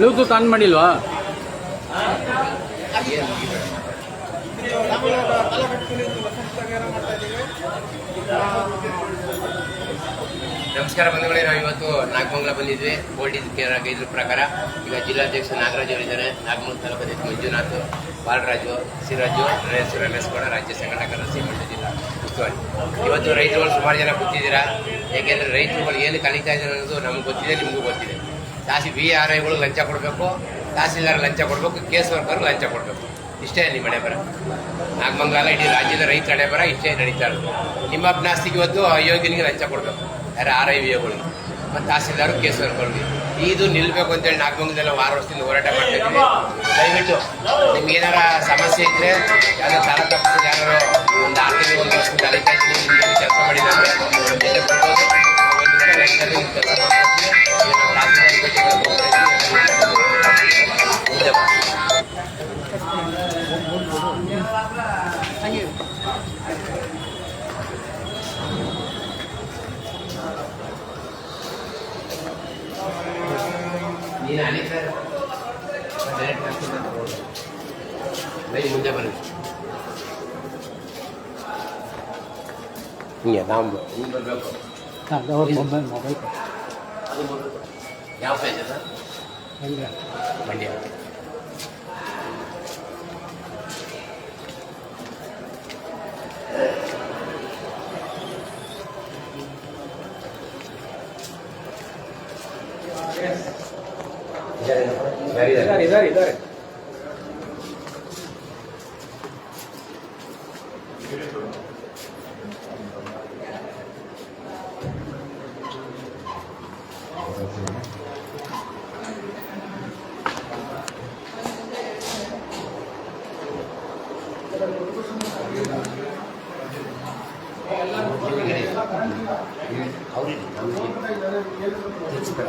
Bluetooth on ಮಾಡಿಲ್ವಾ? ನಮಸ್ಕಾರ ಬಂಧುಗಳೇ, ನಾವು ಇವತ್ತು ನಾಗಮಂಗಲ ಬಂದಿದ್ವಿ. ಗೋಲ್ಡಿನ್ ಕೇರ್ ಇದ್ರ ಪ್ರಕಾರ ಈಗ ಜಿಲ್ಲಾಧ್ಯಕ್ಷ ನಾಗರಾಜ್ ಅವರಿದ್ದಾರೆ. ನಾಗಮಂಗಲ ತಾಲೂಕು ಮಂಜುನಾಥ್, ಬಾಲರಾಜು, ಸಿರಾಜು ರಮೇಶ್ ರಮೇಶ್ ಗೌಡ, ರಾಜ್ಯ ಸಂಘಟಕರ ಶ್ರೀಮಂತ ಜಿಲ್ಲಾ ಉಸ್ತುವಾರಿ. ಇವತ್ತು ರೈತರುಗಳು ಸುಮಾರು ಜನ ಗೊತ್ತಿದ್ದೀರಾ ಏಕೆಂದರೆ ರೈತರುಗಳು ಏನು ಕಲಿತಾ ಇದ್ದಾರೆ ಅನ್ನೋದು ನಮ್ಗೆ ಗೊತ್ತಿದೆ, ನಿಮಗೂ ಗೊತ್ತಿದೆ. ತಾಸಿ ವಿ ಆರ್ ಐಗಳು ಲಂಚ ಕೊಡಬೇಕು, ತಹಸೀಲ್ದಾರ್ ಲಂಚ ಕೊಡಬೇಕು, ಕೇಸ್ ವರ್ಕರ್ಗೆ ಲಂಚ ಕೊಡಬೇಕು. ಇಷ್ಟೇ ನಿಮ್ಮ ಹಣೆ ಬರ ನಾಗಮಂಗಲ ಇಡೀ ರಾಜ್ಯದ ರೈತ ಹಣೆ ಬರ ಇಷ್ಟೇ ನಡೀತಾ ಇರೋದು. ನಿಮ್ಮ ಅಭ್ಯಾಸಿಗೆ ಇವತ್ತು ಅಯೋಗ್ಯನಿಗೆ ಲಂಚ ಕೊಡಬೇಕು. ಯಾರು ಆರ್ ಐ ವಿ ಎಗಳು ಮತ್ತು ತಹಸೀಲ್ದಾರು, ಕೇಸ್ ವರ್ಕರ್ಗೆ. ಇದು ನಿಲ್ಬೇಕು ಅಂತೇಳಿ ನಾಗಮಂಗಲದಲ್ಲ ವಾರ ವರ್ಷದಿಂದ ಹೋರಾಟ ಮಾಡ್ತಾ ಇದ್ದೀವಿ. ದಯವಿಟ್ಟು ನಿಮ್ಗೆ ಏನಾರ ಸಮಸ್ಯೆ ಇದ್ರೆ ಯಾರು ಸಾಲ ತಪ್ಪಿಸಿದ ಯಾರು ಒಂದು ಆರು ಒಂದು ವರ್ಷದಿಂದ ನೀನು ಅನೇಕ ಡೈರೆಕ್ಟ್ ಹಾಕ್ತೀನಿ ಬೈ ಮುಂದೆ ಬನ್ನಿ ಹಿಂಗೆ ನಾವು ಹಿಂಗೆ ಬರಬೇಕು ಅವ್ರ ಮೊಬೈಲ್ ಮೊಬೈಲ್ ಅದು ಬರಬೇಕು ಯಾವ ಪೇಜ್ ಅದ ಮಂಡ್ಯ ಯಾರಿದ್ದಾರೆ ಇದಾರೆ ಇದಾರೆ ಅವ್ರಿಗೆ ನಮಗೆ ಹೆಚ್ಚಿಬೇಡ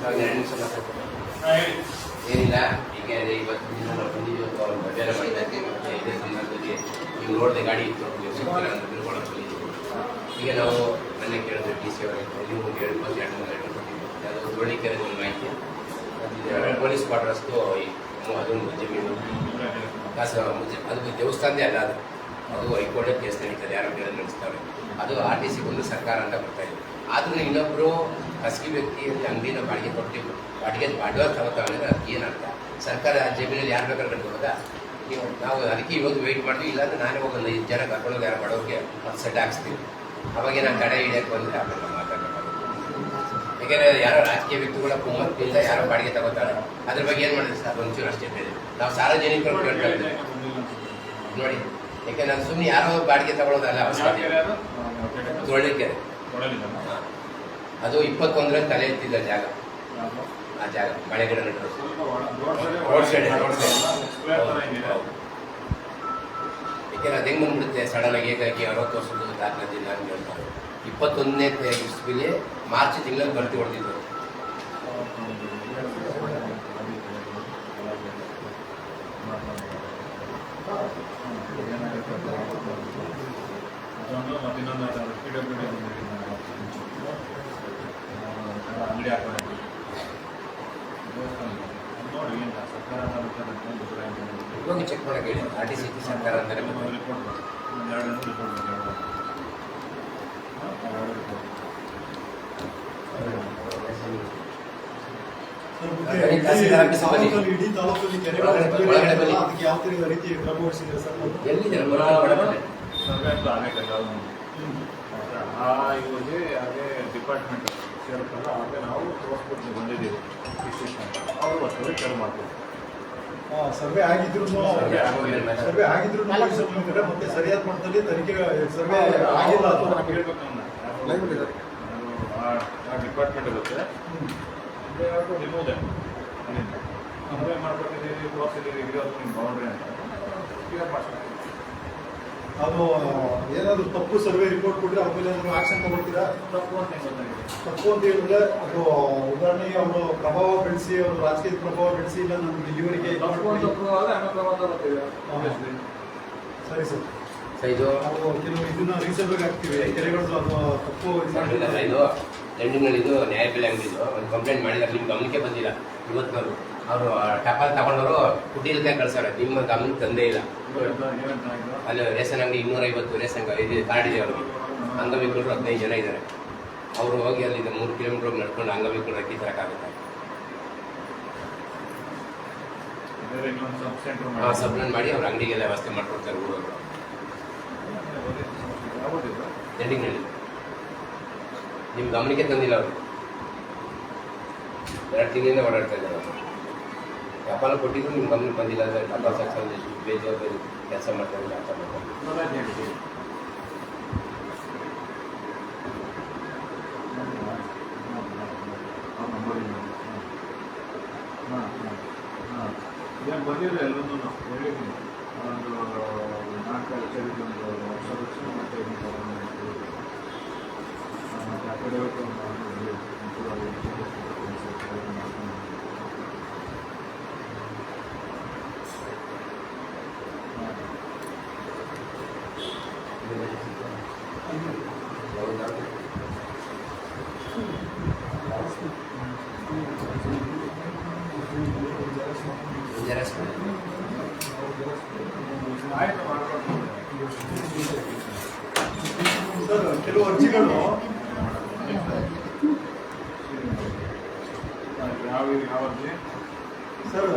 ನಾವು ಎರಡು ನಿಮಿಷ ಮಾತಾಡ್ತೀವಿ ಏನಿಲ್ಲ ಈಗ ಅದೇ ಇವತ್ತು ದಿನ ನಾವು ಬಂದಿದ್ದೀವಿ ಅಂತ ಅವ್ರು ಬೇರೆ ಮಾಡಿದ್ದಕ್ಕೆ ಮತ್ತೆ ಇದೇ ಸಂದರ್ಭದಲ್ಲಿ ನೀವು ನೋಡಿದೆ ಗಾಡಿ ಇತ್ತು ಈಗ ನಾವು ನನ್ನ ಕೇಳಿದ್ರೆ ಟಿ ಸಿ ಅವರ ನೀವು ಎರಡು ಬಂದು ಎರಡು ಮೂರು ಲೆಟರ್ ಕೊಟ್ಟಿದ್ದೆ ಅದು ಗೋಳಿಕೆರೆ ಒಂದು ಮಾಹಿತಿ. ಪೊಲೀಸ್ ಕ್ವಾರ್ಟರ್ಸ್ದು ಅದೊಂದು ಜಮೀನು ಕಾಸ ಅದು ದೇವಸ್ಥಾನದೇ ಅಲ್ಲ ಅದು. ಅದು ಹೈಕೋರ್ಟ್ ಕೇಸ್ ನಡೀತದೆ, ಯಾರೋ ಕೇಳಿ ನಡೆಸ್ತಾರೆ ಅದು ಆರ್ ಟಿ ಸಿ ಬಂದು ಸರ್ಕಾರ ಅಂತ ಬರ್ತಾ ಇದೆ. ಆದ್ರೂ ಇನ್ನೊಬ್ಬರು ಖಾಸಗಿ ವ್ಯಕ್ತಿ ಅಂಗಡಿನ ಬಾಡಿಗೆ ಕೊಟ್ಟು, ಬಾಡಿಗೆ ಬಾಡಿಗೆ ತಗೋತಾವೆ ಅಂದರೆ ಅದಕ್ಕೆ ಏನರ್ಥ ಸರ್ಕಾರ ಜಮೀನಲ್ಲಿ ಯಾರು ಬೇಕಾದ್ರೆ ಕಟ್ಕೊಬೋದಾ ನೀವು ನಾವು ಅದಕ್ಕೆ ಇವತ್ತು ವೆಯ್ಟ್ ಮಾಡ್ತೀವಿ. ಇಲ್ಲಾಂದ್ರೆ ನಾನೇ ಹೋಗಲ್ಲ ಈ ಜನ ಕರ್ಕೊಂಡು ಯಾರು ಬಡವ್ರಿಗೆ ಹತ್ತು ಸೆಟ್ ಹಾಕ್ಸ್ತೀವಿ. ಅವಾಗೇ ನಾನು ತಡೆ ಹಿಡಿಯಕ್ಕೆ ಬಂದರೆ ಆಮೇಲೆ ಮಾತಾಡಬೇಕಾಗುತ್ತೆ ಯಾಕೆಂದರೆ ಯಾರೋ ರಾಜಕೀಯ ವ್ಯಕ್ತಿಗಳ ಕುಮ್ಮತ್ತಿಂದ ಯಾರೋ ಬಾಡಿಗೆ ತಗೋತಾರೆ ಅದ್ರ ಬಗ್ಗೆ ಏನು ಮಾಡಿದ್ರೆ ಸರ್? ಒಂಚೂರು ಅಷ್ಟೇ ಬೇರೆ ನಾವು ಸಾರ್ವಜನಿಕರು ಕೇಳ್ತಾ ಇದ್ದೀವಿ. ನೋಡಿ ಯಾಕೆಂದ್ರೆ ನಾನು ಸುಮ್ಮನೆ ಯಾರೋ ಬಾಡಿಗೆ ತಗೊಳ್ಳೋದಲ್ಲ ತೊಳಿಕೆರೆ ಅದು? ಇಪ್ಪತ್ತೊಂದರಲ್ಲಿ ತಲೆ ಎತ್ತಿದ್ದ ಜಾಗ. ಆ ಜಾಗ ಮಳೆ ಗಿಡ ನೆಟ್ಟರು ರೋಡ್ ಸೈಡ್ ರೋಡ್ ಸೈಡ್ ಯಾಕೆಂದ್ರೆ ಅದು ಹೆಂಗೆ ಬಂದ್ಬಿಡುತ್ತೆ? ಸಡನ್ ಆಗಿ ಹೇಗಾಗಿ ಅರವತ್ತು ವರ್ಷದ ದಾಖಲಾತಿಲ್ಲ ಅಂತ ಹೇಳ್ತಾರೆ. ಇಪ್ಪತ್ತೊಂದನೇ ಇಸ್ವಿಲಿ ಮಾರ್ಚ್ ತಿಂಗಳಲ್ಲಿ ಭರ್ತಿ ಹೊಡೆದಿದ್ದರು ಅಂಗಡಿ ಹಾಕೊಂಡು ನೋಡಿ ಏನು ಸರ್ಕಾರ ಹೋಗಿ ಚೆಕ್ ಮಾಡಕ್ಕೆ ಹೇಳಿ ಆರ್ ಟಿ ಸಿ ಸರ್ಕಾರ ಅಂದರೆ ರಿಪೋರ್ಟ್ ರಿಪೋರ್ಟ್. ಇಡೀ ತಾಲೂಕಲ್ಲಿ ಕೆರೆ ಒಳಗಡೆ ಬನ್ನಿ, ಒಳಗಡೆ ಬನ್ನಿ. ಅದಕ್ಕೆ ಯಾವ ತರ ರೀತಿ ಕ್ರಮ ವಹಿಸಿದ್ರೆ ಸರ್? ಎಲ್ಲಿದೆ. ಆ ಇವ್ರಿಗೆ ಅದೇ ಡಿಪಾರ್ಟ್ಮೆಂಟ್ ಸೇರುತ್ತಲ್ಲ ಆಗ ನಾವು ತೋರಿಸ್ಬಿಟ್ಟು ಬಂದಿದ್ದೀವಿ. ಅವರು ಬರ್ತದೆ ಕೇರ್ ಮಾಡ್ತೀವಿ ಸರ್ವೆ ಆಗಿದ್ರು ಸರ್ವೆ ಆಗಿದ್ರು ಮತ್ತೆ ಸರಿಯಾದ ಮಟ್ಟದಲ್ಲಿ ತನಿಖೆ ಸರ್ವೆ ಆಗಿಲ್ಲ ಅಥವಾ ನಾವು ಆ ಡಿಪಾರ್ಟ್ಮೆಂಟ್ ಇರುತ್ತೆ. ರಿಮೂವ್ ಅಲ್ಲಿಂದ ಸರ್ವೆ ಮಾಡ್ಕೊಟ್ಟಿದ್ದೀರಿ ಕ್ರಾಸಿದ್ದೀರಿ ಇರೋದು ನಿಮ್ಮ ಬೌಂಡ್ರಿ ಅಂತ. ಕ್ಲಿಯರ್ ಮಾಡ್ಸ್ಬೇಕು ಅದು ಏನಾದರೂ ತಪ್ಪು ಸರ್ವೆ ರಿಪೋರ್ಟ್ ಕೊಟ್ಟರೆ ಅವ್ರ ಮೇಲೆ ಏನಾದ್ರು ಆಕ್ಷನ್ ತಗೊಳ್ತೀರಾ? ತಪ್ಪು ಅಂತ ಗೊತ್ತಾಗಿದೆ? ತಪ್ಪು ಅಂತ ಹೇಳಿದ್ರೆ ಅದು ಉದಾಹರಣೆಗೆ ಅವರು ಪ್ರಭಾವ ಬೆಳೆಸಿ ಅವರು ರಾಜಕೀಯ ಪ್ರಭಾವ ಬೆಳೆಸಿ ಇಲ್ಲ ನಮ್ಮ ಡೆಲಿವರಿಗೆ ಇದು. ಸರಿ ಸರ್. ಸೈಜು ಇದು ನಾವು ಕೆಲವು ಇದನ್ನ ರೀಸರ್ವ್ ಹಾಕ್ತಿವಿ ಕೆರೆಗಳು ಅದು ತಪ್ಪು ಇದು ಸರ್ ಇದು ದಂಡಿನಲ್ಲಿ ಇದು ನ್ಯಾಯಬೆಲೆ ಅಂಗಡಿದು ಒಂದು ಕಂಪ್ಲೇಂಟ್ ಮಾಡಿದ್ರೆ ನಿಮ್ಮ ಗಮನಕ್ಕೆ ಬಂದಿಲ್ಲ. ಇವತ್ತಿನವರು. ಅವರು ಟಪಾಲ್ ತಗೊಂಡವರು ಕುಟೀರಕ್ಕೆ ಕಳ್ಸಾರೆ ನಿಮ್ಮ ಗಮನ ತಂದೇ ಇಲ್ಲ? ಅಲ್ಲಿ ರೇಷನ್ ಅಂಗಡಿ ಇನ್ನೂರೈವತ್ತು ರೇಷನ್ ಇದು ಕಾರ್ಡ್ ಇದೆ ಅವ್ರಿಗೆ. ಅಂಗವಿಕಲರು ಹದಿನೈದು ಜನ ಇದ್ದಾರೆ. ಅವರು ಹೋಗಿ ಅಲ್ಲಿ ಮೂರು ಕಿಲೋಮೀಟರ್ ನಡ್ಕೊಂಡು ಅಂಗವಿಕಲರು ಅಕ್ಕಿ ತರಕಾಗುತ್ತೆ ಹಾಂ ಸಬ್ಲನ್ ಮಾಡಿ ಅವ್ರ ಅಂಗಡಿಗೆಲ್ಲ ವ್ಯವಸ್ಥೆ ಮಾಡ್ಕೊಡ್ತಾರೆ ಊರವರು? ದಂಡಿನಲ್ಲಿ ನಿಮ್ಮ ಗಮನಕ್ಕೆ ತಂದಿಲ್ಲ ಅವರು. ಎರಡು ತಿಂಗಳಿಂದ ಓಡಾಡ್ತಾ ಇದ್ದಾರೆ ಟಪಾಲು ಕೊಟ್ಟಿದ್ರು ನಿಮ್ಮ ಗಮನಕ್ಕೆ ಬಂದಿಲ್ಲ ಅಂದರೆ ಟಪಾಲ್ ಸೆಕ್ಷನ್ ಎಷ್ಟು ಬೇಜವಾಬ್ದಾರಿ ಕೆಲಸ ಮಾಡ್ತಾರೆ. ಹಾ, ಹಾ, ಹಾ. ಬಂದಿಲ್ಲ ಎಲ್ಲರೂ ಹೇಳಿದ್ದೀನಿ ಒಂದು ನಾಲ್ಕು ಒಂದು ವರ್ಷ ಮತ್ತೆ ಆ, ಕಡೆ ಒಂದು ಒಂದು ಒಂಚೂರು ಅಲ್ಲಿ ಕೆಲಸ ಮಾಡ್ಕೊಂಡು ಹಾ. ಜೆರಾಕ್ಸ್ ಆಯ್ತು ಮಾಡ್ಕೊಂಡು ಸರ್ ಕೆಲವು ಅರ್ಜಿಗಳು ಯಾವ ಯಾವ ಅರ್ಜಿ ಸರ್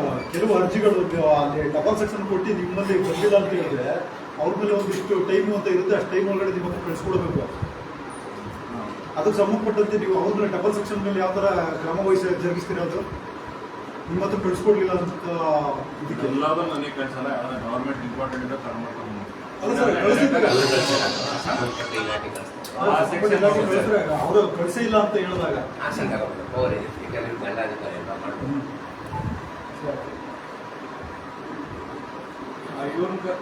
ಅರ್ಜಿಗಳು ಅಲ್ಲಿ ಡಬಲ್ ಸೆಕ್ಷನ್ ಕೊಟ್ಟು ನಿಮ್ಮಲ್ಲಿ ಬಂದಿಲ್ಲ ಅಂತ ಹೇಳಿದ್ರೆ ಅವ್ರ ಮೇಲೆ ಒಂದಿಷ್ಟು ಟೈಮ್ ಅಂತ ಇರುತ್ತೆ ಅಷ್ಟು ಟೈಮ್ ಒಳಗಡೆ ನಿಮ್ಮ ಕಳಿಸ್ಕೊಡ್ಬೇಕು. ಅದಕ್ಕೆ ಸಂಬಂಧಪಟ್ಟಂತೆ ನೀವು ಅವ್ರ ಮೇಲೆ ಡಬಲ್ ಸೆಕ್ಷನ್ ಮೇಲೆ ಯಾವ ಥರ ಕ್ರಮ ವಹಿಸಿ ಜರುಗಿಸ್ತೀರಾ ಅದು ನಿಮ್ಮ ಹತ್ರ ಕಳಿಸ್ಕೊಡ್ಲಿಲ್ಲ ಅಂತ ಇದಕ್ಕೆ. ಎಲ್ಲಾದ್ರೂ ನನಗೆ ಕಳ್ಸಲ್ಲ ಯಾವ್ದು ಗೌರ್ಮೆಂಟ್ ಇಂಪಾರ್ಟೆಂಟ್ ಇದೆ ಅಲ್ಲ ಸರ್ ಕಳಿಸಿದ್ರೆ ಅವರು ಕಳಿಸೇ ಇಲ್ಲ ಅಂತ ಹೇಳಿದಾಗ. ಎಲ್ಲ ಮಾಡ್ಬೋದು. ಇವ್ರಿಗೆ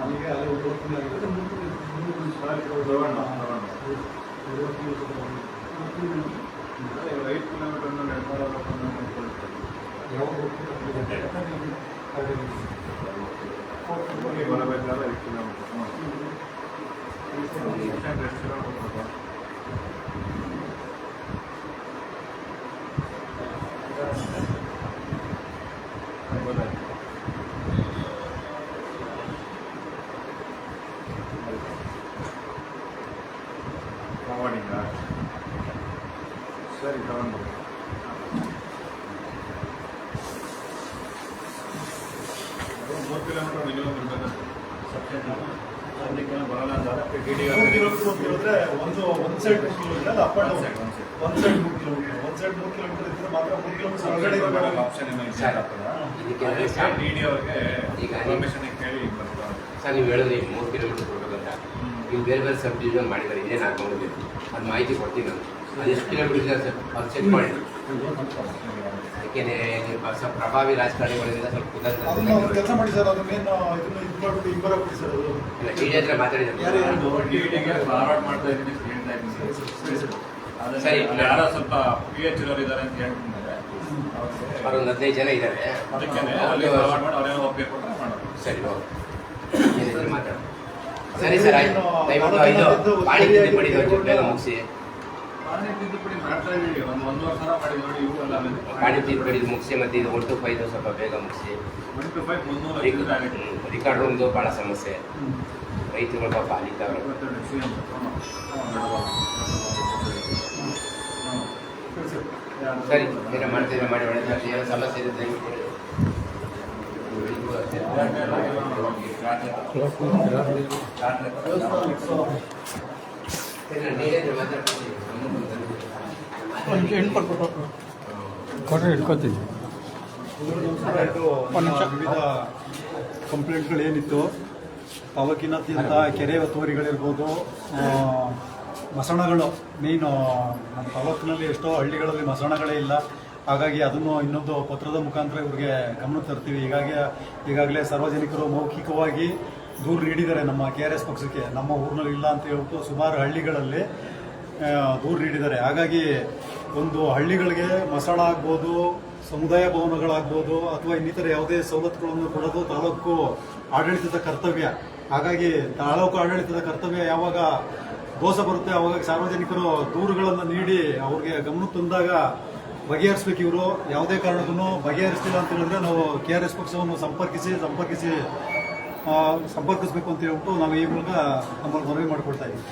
ಅಲ್ಲಿಗೆ ಅಲ್ಲಿ ಒಂದು ಐದು ಕಿಲೋಮೀಟರ್ ನಡ್ಕೊಂಡು ಬರಬೇಕಾದ್ರೆ ಐದು ಕಿಲೋಮೀಟರ್ ಎಷ್ಟು ಕಿಲೋಮೀಟರ್ ಗೊತ್ತಾಯ್ತು ಫಾರ್ವರ್ಡಿಂಗ ಸರಿ ತಗೊಂಡು ಮೂರು ಕಿಲೋಮೀಟರ್ ಕಿಲೋಮೀಟರ್ ಒಂದು ಒಂದು ಸೈಡ್ ಮೂರು ಕಿಲೋಮೀಟರ್ ಅದು ಅಪ್ ಅಂಡ್ ಡೌನ್ ಒಂದು ಸೈಡ್ ಮೂರು ಕಿಲೋಮೀಟರ್ ಒಂದು ಸೈಡ್ ಮೂರು ಕಿಲೋಮೀಟರ್ ಇದ್ರೆ ಮಾತ್ರ ಮೂರು ಕಿಲೋಮೀಟರ್ ಆಪ್ಷನ್ ಏನೋ. ಡಿ ಡಿ ಅವ್ರಿಗೆ ಕೇಳಿ ಬರ್ತಾರೆ ಸರ್ ನೀವು ಹೇಳಿದ್ರಿ ಮೂರು ಕಿಲೋಮೀಟರ್ ನೀವು ಬೇರೆ ಬೇರೆ ಸಬ್ ಡಿವಿಷನ್ ಮಾಡಿದ್ದಾರೆ ಏನೇನು ನೋಡಬೇಕು ಅದು ಮಾಹಿತಿ ಕೊಡ್ತೀನಿ ನಾನು. ಅದು ಎಷ್ಟು ಕಿಲೋಮೀಟರ್ ಇದೆ ಸರ್? ಅದು ಚೆಕ್ ಮಾಡಿ. ಯಾಕೆಂದರೆ ಸ್ವಲ್ಪ ಪ್ರಭಾವಿ ರಾಜಕಾರಣಿಗಳಿಂದ ಸ್ವಲ್ಪ ಕೆಲಸ ಮಾಡಿ ಸರ್ ಅದನ್ನೇನು ಇದನ್ನ ಇದು ಮಾಡ್ಬಿಟ್ಟು ಇಬ್ಬರ ಕೊಡಿ ಸರ್ ಅದು. ಇಲ್ಲ ಟಿ ಡಿ ಹತ್ರ ಯಾರು ಮಾತಾಡಿದ್ದಾರೆ ಮಾಡ್ತಾ ಇದ್ದೀನಿ ಹೇಳ್ತಾ ಸರಿ. ಯಾರೋ ಸ್ವಲ್ಪ ಪಿ ಎಚ್ ಇರೋರು ಇದ್ದಾರೆ ಅಂತ ಹೇಳ್ತಿದ್ದಾರೆ. ಹದಿನೈದು ಜನ ಇದ್ದಾರೆ. ಅದಕ್ಕೆ ಸರಿ ಓಕೆ. ಏನಿದ್ರೆ ಮಾತಾಡೋಣ. ಸರಿ ಸರ್ ಆಯ್ತು. ದಯವಿಟ್ಟು ಇದು ಪಾಣಿ ತಿದ್ದುಪಡಿ ಬೇಗ ಮುಗಿಸಿ. ಬಾಡಿ ತಿದ್ದುಪಡಿ ಮುಗಿಸಿ ಮತ್ತು ಇದು ಸ್ವಲ್ಪ ಬೇಗ ಮುಗಿಸಿ. ಒನ್ ಟು ಫೈವ್ ಮುನ್ನೂರ ಐವತ್ತು ಆಗುತ್ತೆ. ರಿಕಾರ್ಡ್ ರೂಮ್ದು ಭಾಳ ಸಮಸ್ಯೆ. ರೈತರುಗಳು ಪಾಪ ಎಂ ಸರಿ ಬೇರೆ ಮಾಡ್ತೀರಾ ಮಾಡಿ ಒಳ್ಳೆ ಏನೋ ಸಮಸ್ಯೆ ಇದೆ ದಯವಿಟ್ಟು ಹೇಳಿ. ಇವ್ರು ಅಷ್ಟೇ. ಇಲ್ಲ, ನೀವೇನು ಮಾತಾಡ್ತೀರಿ? ನಮ್ಮನ್ನು ಬಂದಿದ್ದೀರಿ. ಕೊಟ್ರೆ ಇಟ್ಕೋತೀನಿ. ಇದು ವಿವಿಧ ಕಂಪ್ಲೇಂಟ್ಗಳೇನಿತ್ತು? ಅವಕ್ಕಿನ್ನತ್ಯಂತ ಕೆರೆ ಒತ್ತುವರಿಗಳಿರ್ಬೋದು ಮಸಣಗಳು ಮೇಯ್ನು ನಮ್ಮ ತಾಲೂಕಿನಲ್ಲಿ ಎಷ್ಟೋ ಹಳ್ಳಿಗಳಲ್ಲಿ ಮಸಣಗಳೇ ಇಲ್ಲ. ಹಾಗಾಗಿ ಅದನ್ನು ಇನ್ನೊಂದು ಪತ್ರದ ಮುಖಾಂತರ ಇವ್ರಿಗೆ ಗಮನ ತರ್ತೀವಿ. ಹೀಗಾಗಿ ಈಗಾಗಲೇ ಸಾರ್ವಜನಿಕರು ಮೌಖಿಕವಾಗಿ ದೂರು ನೀಡಿದ್ದಾರೆ ನಮ್ಮ ಕೆ ಆರ್ ಎಸ್ ಪಕ್ಷಕ್ಕೆ. ನಮ್ಮ ಊರಿನಲ್ಲಿ ಇಲ್ಲ ಅಂತ ಹೇಳ್ಬಿಟ್ಟು ಸುಮಾರು ಹಳ್ಳಿಗಳಲ್ಲಿ ದೂರು ನೀಡಿದ್ದಾರೆ. ಹಾಗಾಗಿ ಒಂದು ಹಳ್ಳಿಗಳಿಗೆ ಮಸಾಳ ಆಗ್ಬೋದು, ಸಮುದಾಯ ಭವನಗಳಾಗ್ಬೋದು, ಅಥವಾ ಇನ್ನಿತರ ಯಾವುದೇ ಸವಲತ್ತುಗಳನ್ನು ಕೊಡೋದು ತಾಲೂಕು ಆಡಳಿತದ ಕರ್ತವ್ಯ. ಹಾಗಾಗಿ ತಾಲೂಕು ಆಡಳಿತದ ಕರ್ತವ್ಯ ಯಾವಾಗ ದೋಷ ಬರುತ್ತೆ, ಅವಾಗ ಸಾರ್ವಜನಿಕರು ದೂರುಗಳನ್ನು ನೀಡಿ ಅವ್ರಿಗೆ ಗಮನ ತಂದಾಗ ಬಗೆಹರಿಸ್ಬೇಕು ಇವರು ಯಾವುದೇ ಕಾರಣಕ್ಕೂ ಬಗೆಹರಿಸ್ತಿಲ್ಲ ಅಂತ ಹೇಳಿದ್ರೆ ನಾವು ಕೆ ಆರ್ ಎಸ್ ಪಕ್ಷವನ್ನು ಸಂಪರ್ಕಿಸಿ ಸಂಪರ್ಕಿಸಿ ಆ, ಸಂಪರ್ಕಿಸಬೇಕು ಅಂತ ಹೇಳ್ಬಿಟ್ಟು ನಾವು ಈ ಮೂಲಕ ನಮ್ಮಲ್ಲಿ ಮನವಿ ಮಾಡಿಕೊಡ್ತಾ ಇದ್ದೀವಿ